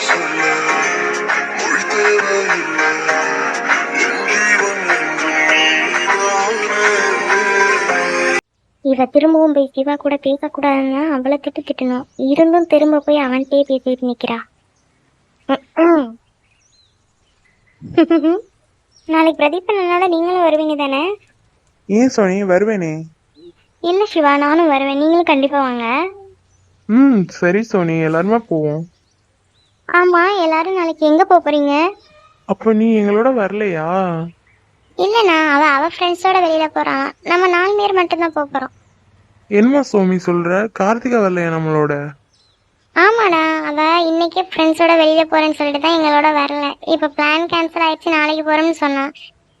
சொல்ல மொழி தேவையில்லை என் ஜீவன் என்றும் நீதானே இவ திரும்பவும் போய் சிவா கூட பேசக்கூடாதுன்னா அவளை திட்டு திட்டணும். இருந்தும் திரும்ப போய் அவன்கிட்டயே பேசிட்டு நிக்கிறா. ம்ம். நாளைக்கு பிரதீப் அண்ணனால நீங்களும் வருவீங்க தானே? ஏன் சோனி வருவேனே. இல்ல சிவா நானும் வருவேன். நீங்களும் கண்டிப்பா வாங்க. ம் சரி சோனி எல்லாருமே போவோம். ஆமா எல்லாரும் நாளைக்கு எங்க போப் போறீங்க? அப்போ நீ எங்களோட வரலையா? இல்லண்ணா அவ அவ ஃப்ரெண்ட்ஸோட வெளியில போறான் நம்ம நாலு பேர் மட்டும்தான் போப் போறோம். என்னம்மா சோமி சொல்ற? கார்த்திகா வரலையா நம்மளோட? ஆமாடா அவ இன்னைக்கே ஃப்ரெண்ட்ஸோட வெளியில போறேன்னு சொல்லிட்டு தான் எங்களோட வரல. இப்ப பிளான் கேன்சல் ஆயிடுச்சு நாளைக்கு போறோம்னு சொன்னான்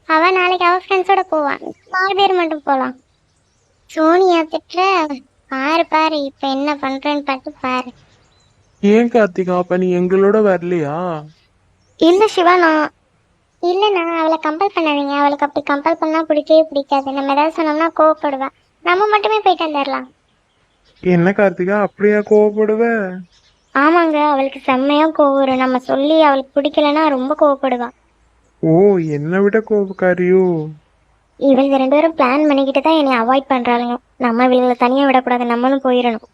அவ நாளைக்கு அவ ஃப்ரெண்ட்ஸோட போவான் நாலு பேர் மட்டும் போலாம் சோனியா திட்டுற. பாரு பாரு இப்ப என்ன பண்றேன்னு பார்த்து பாரு. ஏன் கார்த்திகா? அப்ப நீ எங்களோட வரலையா? இல்ல சிவா நான் இல்லைண்ணா அவளை கம்பல் பண்ணாதீங்க. அவளுக்கு அப்படி கம்பல் பண்ணா பிடிக்கவே பிடிக்காது. நம்ம ஏதாவது சொன்னோம்னா கோவப்படுவா. நம்ம மட்டுமே போயிட்டு வந்துடலாம். என்ன கார்த்திகா? அப்படியா கோவப்படுவ? ஆமாங்க அவளுக்கு செம்மையா கோவம் வரும். நம்ம சொல்லி அவளுக்கு பிடிக்கலன்னா ரொம்ப கோவப்படுவா. ஓ என்னை விட கோபக்காரியோ இவளுங்க ரெண்டு பேரும் பிளான் பண்ணிக்கிட்டு தான் என்னை அவாய்ட் பண்றாளுங்க. நம்ம இவளுகளை தனியா விடக்கூடாது. நம்மளும் போயிடணும்.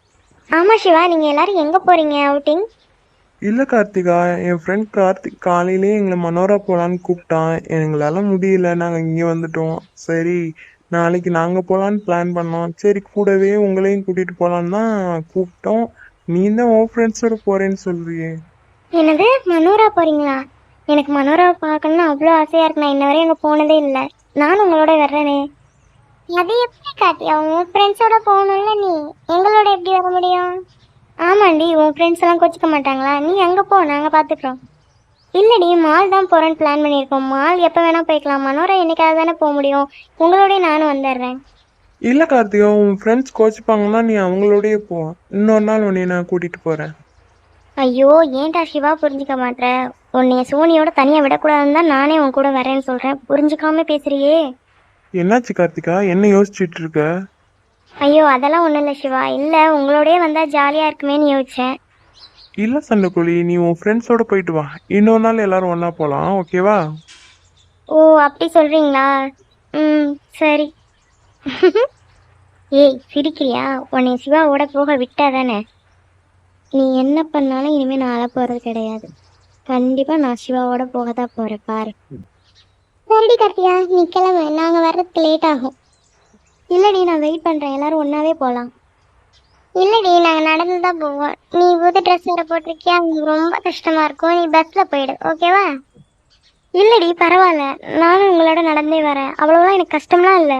ஆமா சிவா நீங்க எல்லாரும் எங்க போறீங்க அவுட்டிங் இல்ல கார்த்திகா என் ஃப்ரெண்ட் கார்த்திக் காலையிலே எங்களை மனோரா போலான்னு கூப்பிட்டான். எங்களால முடியல நாங்க இங்க வந்துட்டோம். சரி நாளைக்கு நாங்க போலான்னு பிளான் பண்ணோம். சரி கூடவே உங்களையும் கூட்டிட்டு போலான்னு தான் கூப்பிட்டோம். நீ தான் உன் ஃப்ரெண்ட்ஸோட போறேன்னு சொல்றியே. என்னது மனோரா போறீங்களா? எனக்கு மனோராவை பார்க்கணும்னு அவ்வளோ ஆசையா இருக்கு. நான் இன்ன வரையும் அங்கே போனதே இல்லை. நானும் உங்களோட வர்றேனே. அது எப்படி காட்டி உன் ஃப்ரெண்ட்ஸோட போகணும்ல நீ. எங்களோட எப்படி வர முடியும்? ஆமாண்டி உன் ஃப்ரெண்ட்ஸ் எல்லாம் கொச்சிக்க மாட்டாங்களா? நீ அங்கே போ நாங்கள் பார்த்துக்குறோம் இல்லடி மால் தான் போகிறேன்னு பிளான் பண்ணியிருக்கோம். மால் எப்போ வேணால் போய்க்கலாம். மனோரா என்னைக்காவது தானே போக முடியும். உங்களோடய நானும் வந்துடுறேன் இல்ல கார்த்திகா உன் ஃப்ரெண்ட்ஸ் கோச்சிப்பாங்கன்னா நீ அவங்களோடயே போ. இன்னொரு நாள் உன்னை நான் கூட்டிட்டு போறேன். ஐயோ ஏன்டா சிவா புரிஞ்சுக்க மாட்ற? உன்னைய சோனியோட தனியாக விடக்கூடாதுன்னு தான் நானே உன் கூட வரேன்னு சொல்கிறேன் புரிஞ்சுக்காம பேசுறியே. என்னாச்சு கார்த்திகா? என்ன யோசிச்சுட்டு இருக்க ஐயோ அதெல்லாம் ஒன்றும் இல்லை சிவா. இல்லை உங்களோடயே வந்தால் ஜாலியாக இருக்குமேன்னு யோசித்தேன் இல்ல சண்டைக்கோழி நீ உன் ஃப்ரெண்ட்ஸோட போயிட்டு வா. இன்னொரு நாள் எல்லாரும் ஒண்ணா போலாம் ஓகேவா? ஓ அப்படி சொல்கிறீங்களா ம் சரி. ஏய் சிரிக்கிறியா? உன்னை சிவாவோட போக விட்டா தானே நீ என்ன பண்ணாலும் இனிமேல் நான் அழ போகிறது கிடையாது. கண்டிப்பாக நான் சிவாவோட போக தான் போகிறேன் பாரு. சரிடி கார்த்தியா நீ கிளம்பு. நாங்கள் வர்றதுக்கு லேட் ஆகும். இல்லடி நான் வெயிட் பண்ணுறேன் எல்லாரும் ஒன்றாவே போகலாம் இல்லடி நாங்கள் நடந்து தான் போவோம். நீ புது ட்ரெஸ் வேறு போட்டிருக்கியா? எனக்கு ரொம்ப கஷ்டமாக இருக்கும். நீ பஸ்ஸில் போயிடு. ஓகேவா இல்லடி பரவாயில்ல. நானும் உங்களோட நடந்தே வரேன். அவ்வளோலாம் எனக்கு கஷ்டம்லாம் இல்லை.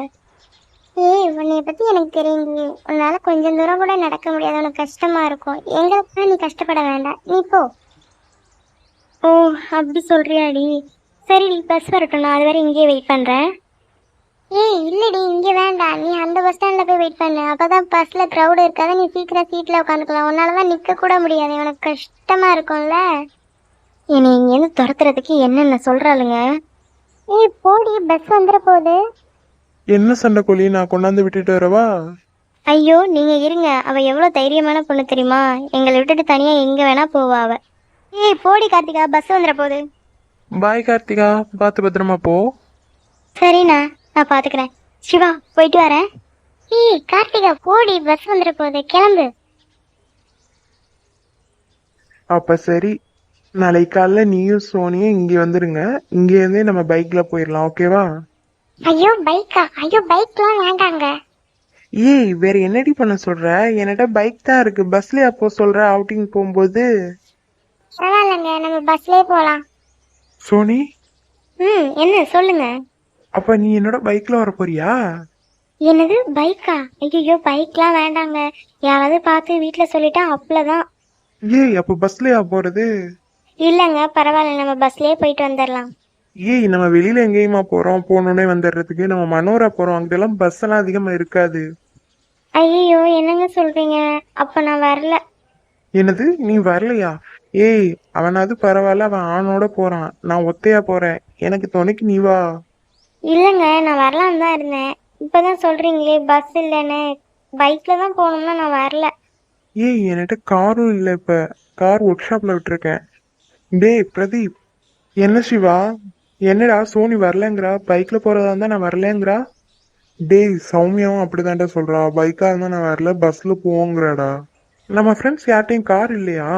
ஏய் உன்னைய பற்றி எனக்கு தெரியுது உன்னால் கொஞ்சம் தூரம் கூட நடக்க முடியாது. உனக்கு கஷ்டமாக இருக்கும். எங்களுக்கு நீ கஷ்டப்பட வேண்டாம். நீ போ. ஓ அப்படி சொல்றியாடி? சரி நீ பஸ் வரட்டும். நான் அது வரை இங்கேயே வெயிட் பண்ணுறேன் ஏய் இல்லடி இங்கே வேண்டாம். நீ அந்த பஸ் ஸ்டாண்டில் போய் வெயிட் பண்ணு. அப்போ தான் பஸ்ஸில் க்ரௌடு இருக்காது. நீ சீக்கிரம் சீட்டில் உட்காந்துக்கலாம். உன்னால தான் நிற்க கூட முடியாது. உனக்கு கஷ்டமாக இருக்கும்ல? என்னை இங்கேருந்து துரத்துறதுக்கு என்னென்ன சொல்கிறாளுங்க ஏய் போடி பஸ் வந்துட போகுது என்ன சண்டைக்கோழி நான் கொண்டாந்து விட்டுட்டு வரவா? ஐயோ நீங்கள் இருங்க. அவள் எவ்வளோ தைரியமான பொண்ணு தெரியுமா? எங்களை விட்டுட்டு தனியாக எங்கே வேணால் போவா அவ. ஏய் போடி கார்த்திகா. பஸ் வந்துட போகுது பாய் கார்த்திகா பார்த்து பத்திரமா போ. சரிண்ணா நான் பார்த்துக்கிறேன். சிவா போயிட்டு வரேன். ஏய் கார்த்திகா போடி பஸ் வந்துட போகுது. கிளம்பு. அப்ப சரி. நாளைக்கு காலைல நீயும் சோனியும் இங்க வந்துருங்க. இங்க இருந்தே நம்ம பைக்ல போயிடலாம் ஓகேவா ஐயோ பைக்கா ஐயோ பைக்லாம் வேண்டாங்க. ஏய் வேற என்னடி பண்ண சொல்ற? என்கிட்ட பைக் தான் இருக்கு. பஸ்ல அப்போ சொல்ற அவுட்டிங் போகும்போது? பரவாயில்லைங்க நம்ம பஸ்லேயே போகலாம். சோனி? ம் என்ன சொல்லுங்க. அப்ப நீ என்னோட பைக்ல வர போறியா? என்னது பைக்கா ஐயோ பைக்லாம் வேண்டாங்க. யாராவது பார்த்து வீட்டில் சொல்லிட்டா அவ்வளோதான் ஏய் அப்போ பஸ்லயா போறது? இல்லைங்க பரவாயில்ல நம்ம பஸ்லேயே போயிட்டு வந்துடலாம் ஏய் நம்ம வெளியில எங்கேயுமா போறோம்? போனோடனே வந்துடுறதுக்கு நம்ம மனோரா போறோம். அங்கெல்லாம் பஸ் எல்லாம் அதிகமா இருக்காது. ஐயோ என்னங்க சொல்றீங்க? அப்ப நான் வரல. என்னது நீ வரலையா? ஏய் அவனாவது பரவாயில்ல அவன் ஆணோட போறான். நான் ஒத்தையா போறேன். எனக்கு துணைக்கு நீ வா. இல்லைங்க நான் வரலான்னு தான் இருந்தேன். இப்பதான் சொல்றீங்களே பஸ் இல்லைன்னு. பைக்ல தான் போகணும்னா நான் வரல. ஏய் என்கிட்ட காரும் இல்லை இப்ப. கார் ஒர்க் ஷாப்ல விட்டுருக்கேன். டேய் பிரதீப் என்ன சிவா? என்னடா சோனி வரலங்கிறா? பைக்ல போறதா இருந்தா நான் வரலங்கிறா? டேய் சௌமியாவும் அப்படிதான்டா சொல்றா. பைக்கா இருந்தா நான் வரல பஸ்ல போங்கிறாடா நம்ம ஃப்ரெண்ட்ஸ் யார்ட்டையும் கார் இல்லையா?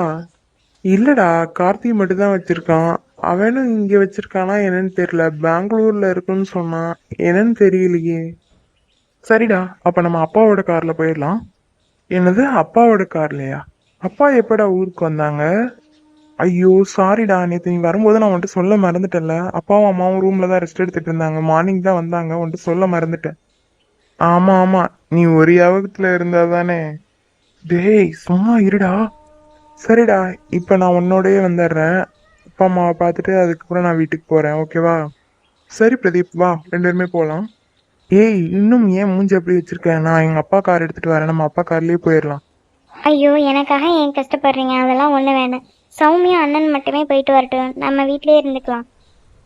இல்லடா கார்த்தி மட்டும் தான் வச்சிருக்கான். அவனும் இங்க வச்சிருக்கானா என்னன்னு தெரியல. பெங்களூர்ல இருக்குன்னு சொன்னான். என்னன்னு தெரியலையே. சரிடா அப்ப நம்ம அப்பாவோட கார்ல போயிடலாம். என்னது அப்பாவோட கார்லையா? அப்பா எப்படா ஊருக்கு வந்தாங்க? ஐயோ சாரிடா நேற்று நீ வரும்போது நான் உன்கிட்ட சொல்ல மறந்துட்டேன்ல. அப்பாவும் அம்மாவும் ரூம்ல தான் ரெஸ்ட் எடுத்துட்டு இருந்தாங்க. மார்னிங் தான் வந்தாங்க. வந்துட்டு சொல்ல மறந்துட்டேன். ஆமா ஆமா. நீ ஒரு யாபகத்துல இருந்தால் தானே டேய் சும்மா இருடா. சரிடா இப்போ நான் உன்னோடயே வந்துடுறேன். அப்பா அம்மாவை பார்த்துட்டு அதுக்கப்புறம் நான் வீட்டுக்கு போறேன் ஓகேவா சரி பிரதீப் வா ரெண்டு பேருமே போகலாம். ஏய் இன்னும் ஏன் மூஞ்சி அப்படி வச்சிருக்கேன் நான் எங்க அப்பா கார் எடுத்துட்டு வரேன் நம்ம அப்பா கார்லயே போயிடலாம். ஐயோ எனக்காக ஏன் கஷ்டப்படுறீங்க? அதெல்லாம் ஒன்றும் வேணாம். சௌமியா அண்ணன் மட்டுமே போயிட்டு வரட்டும். நம்ம வீட்லயே இருந்துக்கலாம்.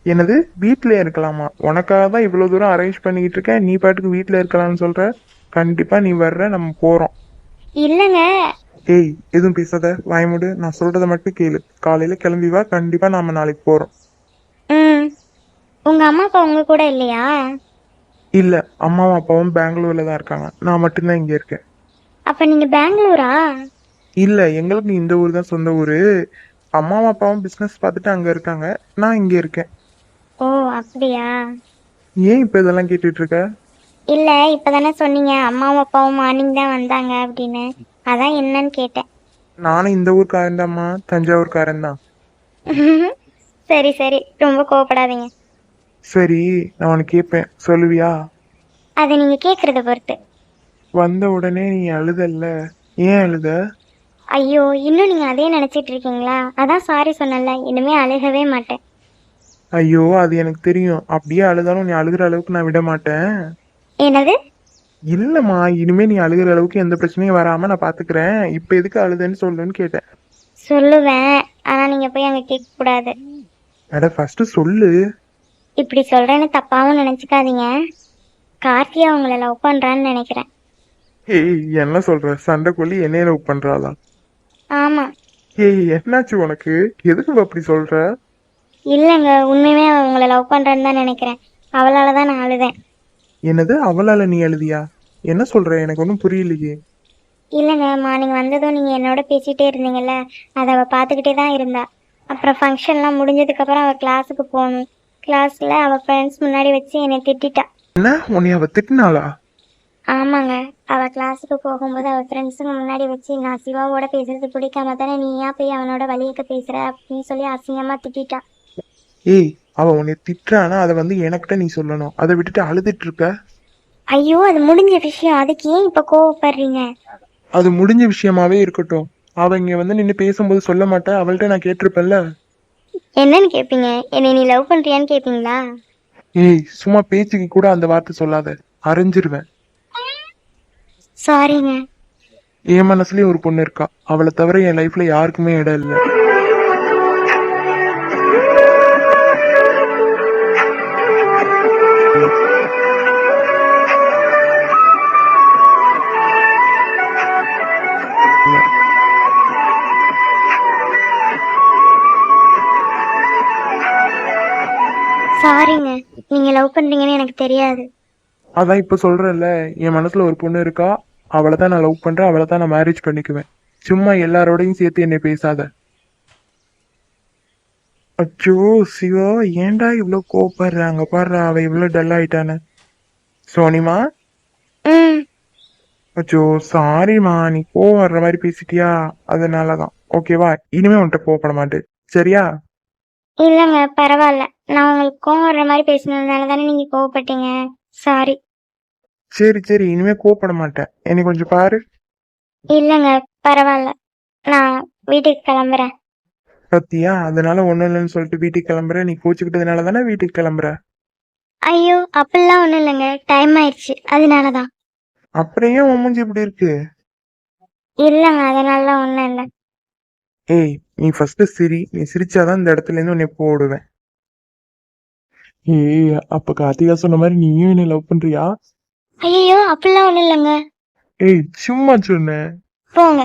என்னது? வீட்டிலே இருக்கலாமா? உனக்காக தான் இவ்வளோ தூரம் அரேஞ்ச் பண்ணிக்கிட்டு இருக்கேன். நீ பாட்டுக்கு வீட்டில் இருக்கலாம்னு சொல்ற. கண்டிப்பா நீ வர்ற நம்ம போறோம். இல்லைங்க ஏய் எதுவும் பேசாத. வாய்மூடு நான் சொல்றத மட்டும் கேளு. காலையில கிளம்பி வா. கண்டிப்பா நாம நாளைக்கு போறோம். ம். உங்கள் அம்மா அப்பா உங்க கூட இல்லையா? இல்ல அம்மாவும் அப்பாவும் பெங்களூர்ல தான் இருக்காங்க. நான் மட்டும்தான் இங்க இருக்கேன். அப்போ நீங்கள் பெங்களூரா? இல்ல எங்களுக்கு இந்த ஊர் தான் சொந்த ஊரு. அம்மாவும் அப்பாவும் பிசினஸ் பார்த்துட்டு அங்க இருக்காங்க. நான் இங்க இருக்கேன். ஓ அப்படியா? ஏன் இப்ப இதெல்லாம் கேட்டுட்டு இருக்க? இல்லை இப்போ தானே சொன்னீங்க. அம்மாவும் அப்பாவும் மார்னிங் தான் வந்தாங்க அப்படின்னு. அதான் என்னன்னு கேட்டேன். நானும் இந்த ஊர்க்காரன் தான்மா தஞ்சாவூர்காரன் தான் சரி சரி. ரொம்ப கோவப்படாதீங்க. சரி நான் உனக்கு கேட்பேன் சொல்லுவியா? அதை நீங்கள் கேட்குறத பொறுத்து. வந்த உடனே நீ அழுதல்ல? ஏன் அழுத? ஐயோ இன்னும் நீங்கள் அதே நினச்சிட்டு இருக்கீங்களா? அதான் சாரி சொன்னல இனிமே அழுகவே மாட்டேன். ஐயோ அது எனக்கு தெரியும். அப்படியே அழுதாலும் நீ அழுகிற அளவுக்கு நான் விட மாட்டேன். என்னது? இல்லம்மா இனிமே நீ அழுகிற அளவுக்கு எந்த பிரச்சனையும் வராம நான் பாத்துக்கிறேன். இப்ப எதுக்கு அழுதுன்னு சொல்லுன்னு கேட்டேன். சொல்லுவேன். ஆனால் நீங்கள் போய் அங்கே கேட்கக்கூடாது அட ஃபர்ஸ்ட் சொல்லு. இப்படி சொல்கிறேன்னு தப்பாகவும் நினச்சிக்காதீங்க. கார்த்தியா உங்களை லவ் பண்ணுறான்னு நினைக்கிறேன். ஏய் என்ன சொல்ற? சண்டை கொல்லி என்னைய லவ் பண்றாளா? ஆமாம் ஏய் என்னாச்சு உனக்கு? எதுக்கு அப்படி சொல்ற? இல்லைங்க உண்மையுமே அவ உங்களை லவ் பண்ணுறேன்னு தான் நினைக்கிறேன். அவளால் தான் நான் அழுதேன். என்னது? அவளால நீ எழுதியா என்ன சொல்ற? எனக்கு ஒன்றும் புரியலையே. இல்லைங்க மார்னிங் வந்ததும் நீங்கள் என்னோட பேசிகிட்டே இருந்தீங்கல்ல அதை அவள் பார்த்துக்கிட்டே தான் இருந்தா. அப்புறம் ஃபங்க்ஷன்லாம் முடிஞ்சதுக்கப்புறம் அவள் கிளாஸுக்கு போகணும். கிளாஸில் அவள் ஃப்ரெண்ட்ஸ் முன்னாடி வச்சு என்னை திட்டிட்டா. என்ன? உன்னை அவ திட்டினாளா? ஆமாங்க அவள் கிளாஸுக்கு போகும்போது அவள் ஃப்ரெண்ட்ஸுங்க முன்னாடி வச்சு நான் சிவாவோட பேசுறது பிடிக்காம தானே நீ ஏன் போய் அவனோட வழியக்க பேசுகிற அப்படின்னு சொல்லி அசிங்கமாக திட்டிட்டா. ஏய் அவ உன்னை திட்டுறானா? அதை வந்து எனக்கிட்ட நீ சொல்லணும். அதை விட்டுட்டு அழுதுட்டு இருக்க? ஐயோ அது முடிஞ்ச விஷயம். அதுக்கு ஏன் இப்போ கோவப்படுறீங்க? அது முடிஞ்ச விஷயமாவே இருக்கட்டும். அவ இங்க வந்து நின்று பேசும்போது சொல்ல மாட்டேன் அவள்கிட்ட நான் கேட்டிருப்பேன்ல. என்னன்னு கேட்பீங்க என்னை நீ லவ் பண்ணுறியான்னு கேட்பீங்களா ஏய் சும்மா பேச்சுக்கு கூட அந்த வார்த்தை சொல்லாத. அரைஞ்சிருவேன். சாரிங்க என் மனசுலயும் ஒரு பொண்ணு இருக்கா. அவளை தவிர என் லைஃப்ல யாருக்குமே இடம் இல்லை. எனக்கு தெரியாது. அதான் இப்ப சொல்றேன்ல என் மனசுல ஒரு பொண்ணு இருக்கா அவளை தான் நான் லவ் பண்றேன் அவளை தான் நான் மேரேஜ் பண்ணிக்குவேன். சும்மா எல்லாரோடையும் சேர்த்து என்னை பேசாத. அச்சோ சிவா ஏன்டா இவ்வளோ கோவப்படுறாங்க? பாடுறா அவ இவ்வளோ டல் ஆயிட்டானு சோனிமா? அச்சோ சாரிம்மா நீ கோவம் வர்ற மாதிரி பேசிட்டியா? அதனாலதான். ஓகேவா இனிமே உன்கிட்ட கோவப்பட மாட்டேன். சரியா? இல்லைங்க பரவாயில்ல. நான் உங்களுக்கு கோவம் வர்ற மாதிரி பேசினதுனால தானே நீங்கள் கோவப்பட்டீங்க. சாரி சரி சரி. இனிமே கோவப்பட மாட்டேன். என்னை கொஞ்சம் பாரு. இல்லைங்க பரவாயில்ல. நான் வீட்டுக்கு கிளம்புறேன். பத்தியா அதனால ஒண்ணும் இல்லைன்னு சொல்லிட்டு வீட்டுக்கு கிளம்புற? நீ கோச்சுக்கிட்டதுனால தானே வீட்டுக்கு கிளம்புற? ஐயோ அப்படிலாம் ஒன்றும் இல்லைங்க. டைம் ஆயிடுச்சு. அதனால தான். அப்புறம் ஏன் உன் மூஞ்சி இப்படி இருக்கு? இல்லைங்க அதனாலலாம் ஒன்றும் இல்லை. ஏய் நீ ஃபர்ஸ்ட் சிரி நீ சிரிச்சாதான் இந்த இடத்துல இருந்து உன்னை போடுவேன். ஏய் அப்ப கார்த்திகா சொன்ன மாதிரி நீயும் என்ன லவ் பண்றியா? ஐயோ அப்படிலாம் ஒன்றும் இல்லைங்க. ஏய் சும்மா சொன்னேன் போங்க.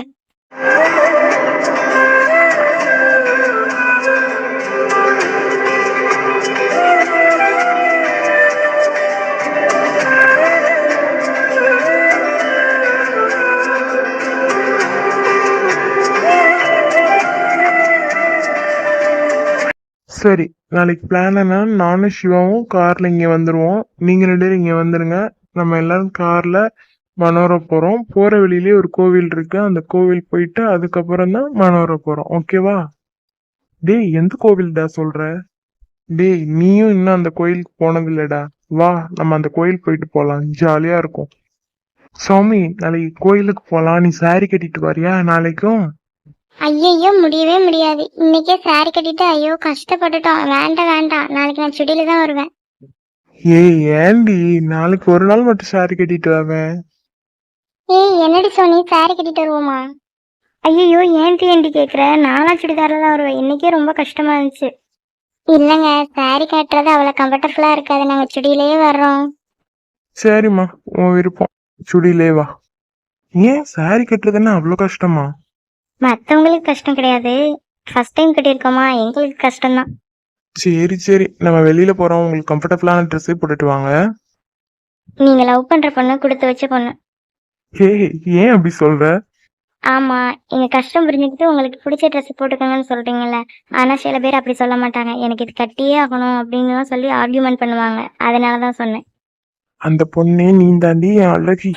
சரி நாளைக்கு பிளான் என்ன? நானும் சிவாவும் கார்ல இங்க வந்துருவோம். நீங்க ரெண்டு பேரும் இங்க வந்துருங்க. நம்ம எல்லாரும் கார்ல மனோரா போறோம். போற வழியிலே ஒரு கோவில் இருக்கு. அந்த கோவில் போயிட்டு அதுக்கப்புறம் தான் மனோரா போறோம். ஓகேவா டேய் எந்த கோவில்டா சொல்ற? டேய் நீயும் இன்னும் அந்த கோயிலுக்கு போனதில்லடா. வா நம்ம அந்த கோயில் போயிட்டு போலாம். ஜாலியா இருக்கும். சுவாமி நாளைக்கு கோயிலுக்கு போலாம். நீ சாரி கட்டிட்டு வரியா நாளைக்கும்? ஐயையோ முடியவே முடியாது. இன்னைக்கே சாரி கட்டிட்டு ஐயோ கஷ்டப்பட்டுட்டோம். வேண்டாம் வேண்டாம். நாளைக்கு நான் சுடியில தான் வருவேன். ஏய் ஏண்டி நாளைக்கு ஒரு நாள் மட்டும் saree கட்டிட்டு வரேன் ஏய் என்னடி சோனி? சாரி கட்டிட்டு வருவோமா? ஐயோ ஏன்டி ஏன்டி கேக்குற? நானா சுடிதாரில் தான் வருவேன். இன்னைக்கே ரொம்ப கஷ்டமா இருந்துச்சு. இல்லைங்க சாரி கட்டுறது அவ்வளோ கம்ஃபர்டபுளாக இருக்காது. நாங்கள் சுடியிலேயே வர்றோம். சரிம்மா உன் விருப்பம். சுடிலே வா. ஏன் saree கட்டுறதுன்னா அவ்வளோ கஷ்டமா? மற்றவங்களுக்கு கஷ்டம் கிடையாது. ஃபர்ஸ்ட் டைம் கட்டியிருக்கோமா? எங்களுக்கு கஷ்டம்தான். சரி சரி. நம்ம வெளியில போறோம். உங்களுக்கு கம்ஃபர்டபுளான ட்ரெஸ்ஸே போட்டுட்டு வாங்க. நீங்கள் லவ் பண்ணுற பொண்ணு கொடுத்து வச்ச பொண்ணு. ஏய் ஏன் அப்படி சொல்ற? ஆமாம் எங்கள் கஷ்டம் புரிஞ்சுக்கிட்டு உங்களுக்கு பிடிச்ச ட்ரெஸ் போட்டுக்கோங்கன்னு சொல்கிறீங்கல்ல ஆனால் சில பேர் அப்படி சொல்ல மாட்டாங்க. எனக்கு இது கட்டியே ஆகணும் அப்படின்னுலாம் சொல்லி ஆர்கியூமெண்ட் பண்ணுவாங்க. அதனால தான் சொன்னேன். அந்த பொண்ணே நீ தாண்டி என் அழகி.